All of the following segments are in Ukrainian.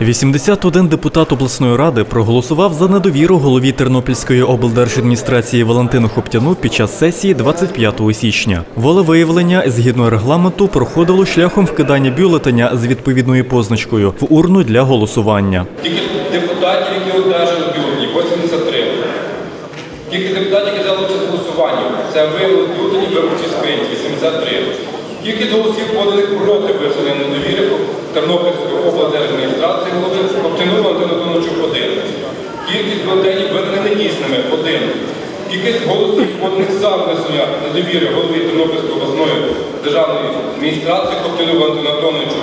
81 депутат обласної ради проголосував за недовіру голові Тернопільської облдержадміністрації Валентину Хоптяну під час сесії 25 січня. Волевиявлення згідно регламенту проходило шляхом вкидання бюлетеня з відповідною позначкою в урну для голосування. Тільки депутатів, які одержали бюлетені, 83. Тільки депутатів, які взяли участь в це виявили бюлетені виборчі скриньки, 83. Кількість голосів поданих проти висловлення недовіри Тернопільської Кількість голосів поданих за висловлення недовіри голови Тернопільської обласної державної адміністрації Коптилюва Антону Антоновичу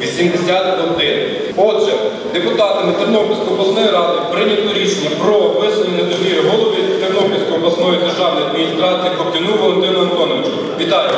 81. Отже, депутатами Тернопільської обласної ради прийнято рішення про висунення недовіри голови Тернопільської обласної державної адміністрації Коптилюва Валентину Антоновичу. Вітаю!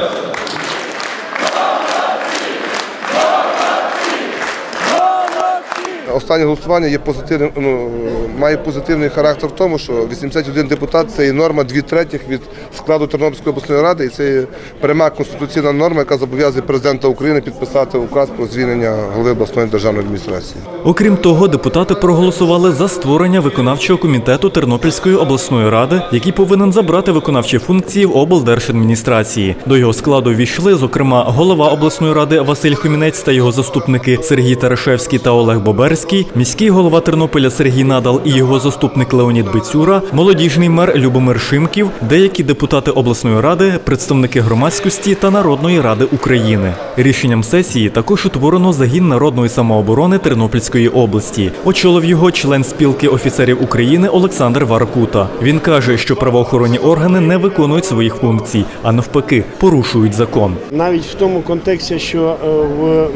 Останнє голосування є позитивним, ну, має позитивний характер в тому, що 81 депутат це є норма дві третіх від складу Тернопільської обласної ради, і це є пряма конституційна норма, яка зобов'язує президента України підписати указ про звільнення голови обласної державної адміністрації. Окрім того, депутати проголосували за створення виконавчого комітету Тернопільської обласної ради, який повинен забрати виконавчі функції в облдержадміністрації. До його складу війшли, зокрема, голова обласної ради Василь Хомінець та його заступники Сергій Тарашевський та Олег Боберський, міський голова Тернополя Сергій Надал і його заступник Леонід Бицюра, молодіжний мер Любомир Шимків, деякі депутати обласної ради, представники громадськості та Народної ради України. Рішенням сесії також утворено загін народної самооборони Тернопільської області. Очолив його член спілки офіцерів України Олександр Варкута. Він каже, що правоохоронні органи не виконують своїх функцій, а навпаки, порушують закон. навіть в тому контексті, що е, в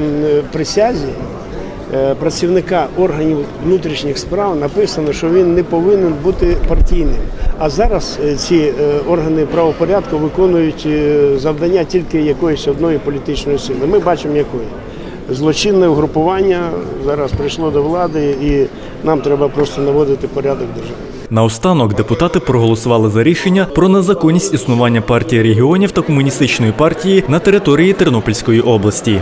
присязі працівника органів внутрішніх справ написано, що він не повинен бути партійним. А зараз е, ці е, органи правопорядку виконують е, завдання тільки якоїсь одної політичної сили. Ми бачимо якої. Злочинне угрупування зараз прийшло до влади, і нам треба просто наводити порядок в державі. Наостанок депутати проголосували за рішення про незаконність існування партії регіонів та комуністичної партії на території Тернопільської області.